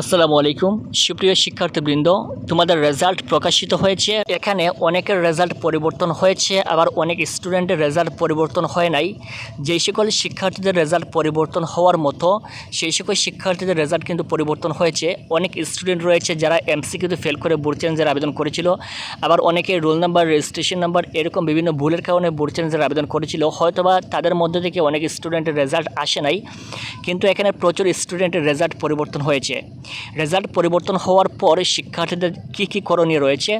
আসসালামু আলাইকুম। সুপ্রিয় শিক্ষার্থীবৃন্দ, তোমাদের রেজাল্ট প্রকাশিত হয়েছে। এখানে অনেকের রেজাল্ট পরিবর্তন হয়েছে, আবার অনেক স্টুডেন্টের রেজাল্ট পরিবর্তন হয় নাই। যেই সকল শিক্ষার্থীদের রেজাল্ট পরিবর্তন হওয়ার মতো, সেই সকল শিক্ষার্থীদের রেজাল্ট কিন্তু পরিবর্তন হয়েছে। অনেক স্টুডেন্ট রয়েছে যারা এমসিকিউতে ফেল করে বোর্ড চ্যালেঞ্জের আবেদন করেছিল, আবার অনেকে রোল নাম্বার রেজিস্ট্রেশন নাম্বার এরকম বিভিন্ন ভুলের কারণে বোর্ড চ্যালেঞ্জের আবেদন করেছিল। হয়তোবা তাদের মধ্যে থেকে অনেক স্টুডেন্টের রেজাল্ট আসে নাই, কিন্তু এখানে প্রচুর স্টুডেন্টের রেজাল্ট পরিবর্তন হয়েছে। রেজাল্ট পরিবর্তন হওয়ার পর শিক্ষার্থীদের কী কী করণীয় রয়েছে?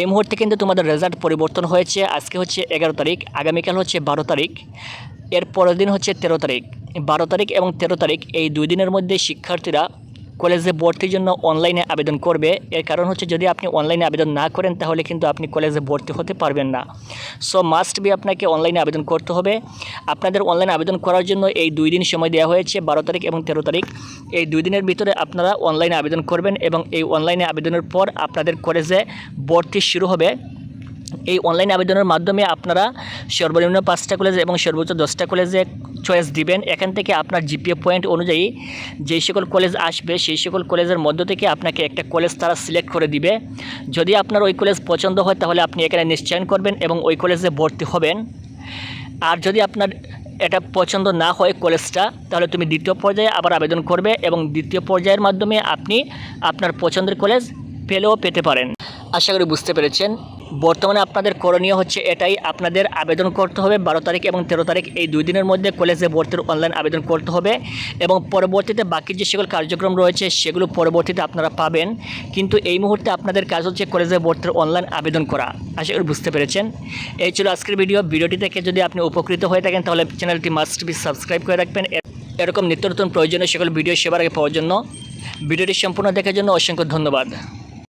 এই মুহূর্তে কিন্তু তোমাদের রেজাল্ট পরিবর্তন হয়েছে। আজকে হচ্ছে এগারো তারিখ, আগামীকাল হচ্ছে বারো তারিখ এর পরের দিন হচ্ছে তেরো তারিখ। বারো তারিখ এবং তেরো তারিখ এই দুই দিনের মধ্যে শিক্ষার্থীরা কলেজে ভর্তির জন্য অনলাইনে আবেদন করবে। এর কারণ হচ্ছে যদি আপনি অনলাইনে আবেদন না করেন, তাহলে কিন্তু আপনি কলেজে ভর্তি হতে পারবেন না। সো মাস্ট বি আপনাকে অনলাইনে আবেদন করতে হবে। আপনাদের অনলাইনে আবেদন করার জন্য এই দুই দিন সময় দেওয়া হয়েছে, বারো তারিখ এবং তেরো তারিখ। এই দুই দিনের ভিতরে আপনারা অনলাইনে আবেদন করবেন এবং এই অনলাইনে আবেদনের পর আপনাদের কলেজে ভর্তি শুরু হবে। এই অনলাইন আবেদনের মাধ্যমে আপনারা সর্বনিম্ন পাঁচটা কলেজে এবং সর্বোচ্চ দশটা কলেজে চয়েস দিবেন। এখান থেকে আপনার জিপিএ পয়েন্ট অনুযায়ী যেই সকল কলেজ আসবে, সেই সকল কলেজের মধ্য থেকে আপনাকে একটা কলেজ তারা সিলেক্ট করে দিবে। যদি আপনার ওই কলেজ পছন্দ হয়, তাহলে আপনি এখানে নিশ্চয়ন করবেন এবং ওই কলেজে ভর্তি হবেন। আর যদি আপনার এটা পছন্দ না হয় কলেজটা তাহলে তুমি দ্বিতীয় পর্যায়ে আবার আবেদন করবে এবং দ্বিতীয় পর্যায়ের মাধ্যমে আপনি আপনার পছন্দের কলেজ পেলেও পেতে পারেন। আশা করি বুঝতে পেরেছেন। বর্তমানে আপনাদের করণীয় হচ্ছে এটাই, আপনাদের আবেদন করতে হবে বারো তারিখ এবং তেরো তারিখ। এই দুই দিনের মধ্যে কলেজে ভর্তির অনলাইন আবেদন করতে হবে এবং পরবর্তীতে বাকি যে সকল কার্যক্রম রয়েছে সেগুলো পরবর্তীতে আপনারা পাবেন। কিন্তু এই মুহূর্তে আপনাদের কাজ হচ্ছে কলেজে ভর্তির অনলাইন আবেদন করা। আশা করি বুঝতে পেরেছেন। এই ছিল আজকের ভিডিও। ভিডিওটি থেকে যদি আপনি উপকৃত হয়ে থাকেন তাহলে চ্যানেলটি মাস্ট বি সাবস্ক্রাইব করে রাখবেন। এরকম নিত্য নতুন প্রয়োজনীয় সকল ভিডিও সেবার আগে পাওয়ার জন্য। ভিডিওটি সম্পূর্ণ দেখার জন্য অসংখ্য ধন্যবাদ।